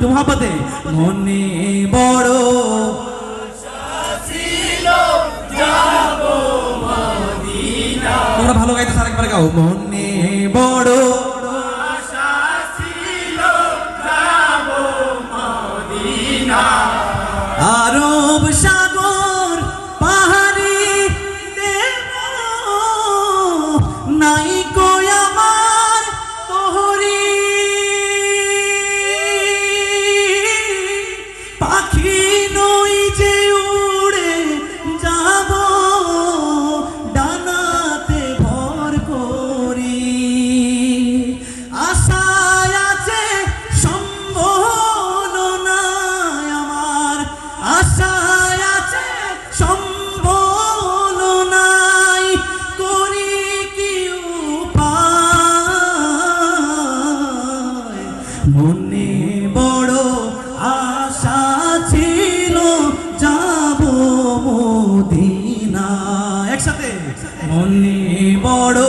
একটু মহাপতে মনে বড় তোমরা ভালো গাইতে আরেকবার গাও। মনে বড় মনে বড় আশা ছিল যাব মোদিনা একসাথে। মনে বড়